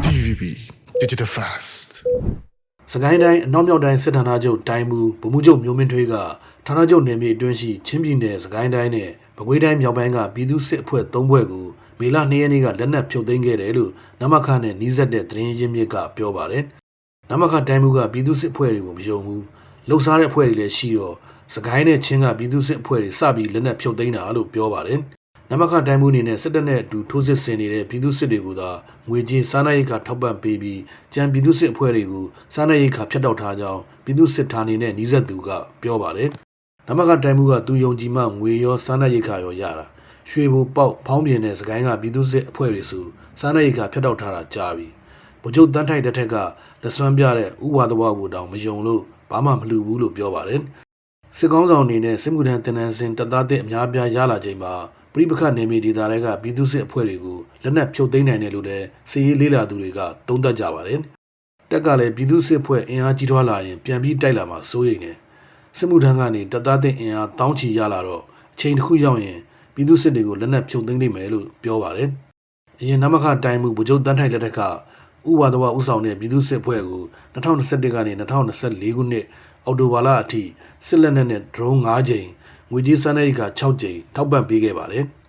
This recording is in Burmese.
DVB Digital Fast စကိုင်းတိုင်းအနောက်မြောက်တိုင်းစစ်ဌာနချုပ်တိုင်းမူဗမှုချုပ်မျိုးမင်းထွေးကဌာနချုပ်နယ်မြေအတွင်းရှိချင်းပြည်နယ်စကိုင်းတိုင်းနဲ့မကွေးတိုင်းမြောက်ပိုင်းကပြည်သူစစ်အဖွဲ့၃ဘွဲ့ကိုမေလ2ရက်နေ့ကလက်နက်ဖြုတ်သိမ်းခဲ့တယ်လို့နမခနဲ့နှီးစက်တဲ့သတင်းရင်းမြစ်ကပြောပါတယ်။နမခတိုင်းမူကပြည်သူစစ်အဖွဲ့တွေကိုမယုံဘူး။လှုပ်ရှားတဲ့အဖွဲ့တွေလည်းရှိတော့စကိုင်းနဲ့ချင်းကပြည်သူစစ်အဖွဲ့တွေစပြီးလက်နက်ဖြုတ်သိမ်းတာလို့ပြောပါတယ်။ နမခတိုင်းမှုအနေနဲ့စစ်တပ်နဲ့အတူထိုးစစ်ဆင်နေတဲ့ပြည်သူစစ်တွေကိုသာငွေကြေးစားနပ်ရိက္ခာထောက်ပံ့ပေးပြီးကြံပြည်သူစစ်အဖွဲ့တွေကိုစားနပ်ရိက္ခာဖျက်တောက်ထားကြောင်းပြည်သူစစ်ဌာနေနဲ့နှီးဆက်သူကပြောပါတယ်။နမခတိုင်းမှုကသူယုံကြည်မှငွေရောစားနပ်ရိက္ခာရောရတာရွှေဘူပေါက်ဖောင်းပြင်းတဲ့စကိုင်းကပြည်သူစစ်အဖွဲ့တွေဆိုစားနပ်ရိက္ခာဖျက်တောက်ထားတာကြားပြီ။ဗိုလ်ချုပ်တန်းထိုက်တဲ့ထက်ကလက်စွမ်းပြတဲ့ဥဝါဒဝကိုတောင်မယုံလို့ဘာမှမလှူဘူးလို့ပြောပါတယ်။စစ်ကောင်းဆောင်အနေနဲ့စစ်မှုထမ်းတင်နန်းစဉ်တပ်သားတဲ့အများအပြားရလာချိန်မှာ ပြည်ပခတ်နေမီဒေသတွေကပြည်သူစစ်အဖွဲ့တွေကိုလက်နက်ဖြုတ်သိမ်းနိုင်တယ်လို့လည်းစစ်ရေးလေးလာသူတွေကသုံးသပ်ကြပါတယ်။တက်ကလည်းပြည်သူစစ်အဖွဲ့အင်အားကြီးထွားလာရင်ပြန်ပြီးတိုက်လာမှာစိုးရိမ်တယ်။စစ်မှုထမ်းကနေတပ်သားတဲ့အင်အားတောင်းချီရလာတော့အချိန်တစ်ခုရောက်ရင်ပြည်သူစစ်တွေကိုလက်နက်ဖြုတ်သိမ်းနိုင်မယ်လို့ပြောပါတယ်။အရင်နမခတိုင်းမှုဗိုလ်ချုပ်တန်းထိုက်လက်ထက်ကဥဝါဒဝဥဆောင်တဲ့ပြည်သူစစ်အဖွဲ့ကို2021ကနေ2024ခုနှစ်အောက်တိုဘာလအထိစစ်လက်နက်နဲ့ drone 5ကြိမ် ငွေကြေးစမ်းတဲ့က6ကြိမ်ထောက်ပံ့ပေးခဲ့ပါတယ်။